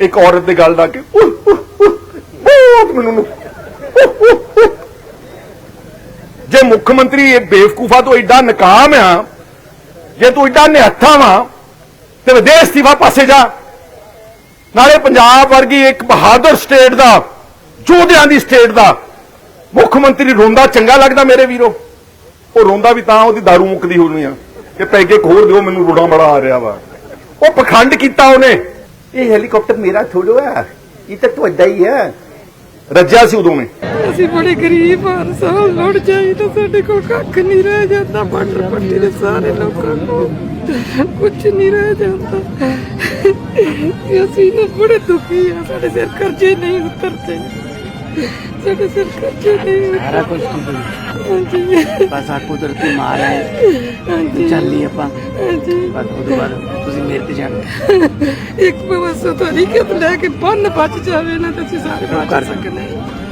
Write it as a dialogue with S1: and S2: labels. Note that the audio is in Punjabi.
S1: ਇੱਕ ਔਰਤ ਦੇ ਗੱਲ ਲਾ ਕੇ ਬਹੁਤ ਮੈਨੂੰ ਜੇ ਮੁੱਖ ਮੰਤਰੀ ਇਹ ਬੇਵਕੂਫਾ ਤੋਂ ਐਡਾ ਨਕਾਮ ਆ, ਜੇ ਤੂੰ ਐਡਾ ਨਿਹੱਥਾ ਵਾ, ਤੇ ਵਿਦੇਸ਼ ਅਸਤੀਫਾ ਪਾਸੇ ਜਾ। ਨਾਲੇ ਪੰਜਾਬ ਵਰਗੀ ਇੱਕ ਬਹਾਦਰ ਸਟੇਟ ਦਾ, ਯੋਧਿਆਂ ਦੀ ਸਟੇਟ ਦਾ ਮੁੱਖ ਮੰਤਰੀ ਰੋਂਦਾ ਚੰਗਾ ਲੱਗਦਾ ਮੇਰੇ ਵੀਰੋ। ਉਹ ਰੋਂਦਾ ਵੀ ਤਾਂ ਉਹਦੀ दारू ਮੁੱਕਦੀ ਹੋਣੀ ਆ। ਕਿ ਪੈਗੇ ਖੋਰ ਦਿਓ, ਮੈਨੂੰ ਰੋਣਾ ਬੜਾ ਆ ਰਿਹਾ ਵਾ। ਉਹ ਪਖੰਡ ਕੀਤਾ ਉਹਨੇ।
S2: ਇਹ ਹੈਲੀਕਾਪਟਰ ਮੇਰਾ ਥੋੜੋ ਹੈ ਇਹ ਤਾਂ ਤੁਹਾਡਾ ਹੀ ਹੈ
S1: ਰੱਜਿਆ ਸੀ ਉਦੋਂ ਨੇ
S3: ਅਸੀਂ ਬੜੇ ਗਰੀਬ ਹਾਂ ਸਾਲ ਲੋੜ ਜਾਈ ਤਾਂ ਸਾਡੇ ਕੋਲ ਕੱਖ ਨਹੀਂ ਰਹਿ ਜਾਂਦਾ। ਬਾਰਡਰ ਪੱਟੀ ਦੇ ਸਾਰੇ ਲੋਕਾਂ ਕੋਲ ਕੁਝ ਨਹੀਂ ਰਹਿ ਜਾਂਦਾ। ਅਸੀਂ ਨਾ ਬੜੇ ਦੁਖੀ ਆ, ਸਾਡੇ ਸਿਰ ਕਰਜ਼ੇ ਨਹੀਂ ਉਤਰਦੇ। ਸਾਡੇ ਸਿਰ ਕਰਜ਼ੇ ਨਹੀਂ
S4: ਸਾਰਾ ਕੁਝ ਠੀਕ ਹੋ
S3: ਹਾਂਜੀ।
S4: ਬਸ ਆ ਕੁਦਰਤੀ ਮਾਰ ਹੈ।
S3: ਹਾਂਜੀ।
S4: ਚੱਲੀ ਆਪਾਂ।
S3: ਹਾਂਜੀ।
S4: ਬਸ ਉਹਦੇ ਬਾਅਦ ਤੁਸੀਂ ਮੇਰੇ ਤੇ ਛੱਡ
S3: ਇੱਕ ਬਸ ਤੁਹਾਡੀ ਕਿ ਲੈ ਕੇ ਬੰਨ ਬਚ ਜਾਵੇ ਨਾ ਤਾਂ ਅਸੀਂ ਸਾਰੇ ਬਚ ਹਾਂ।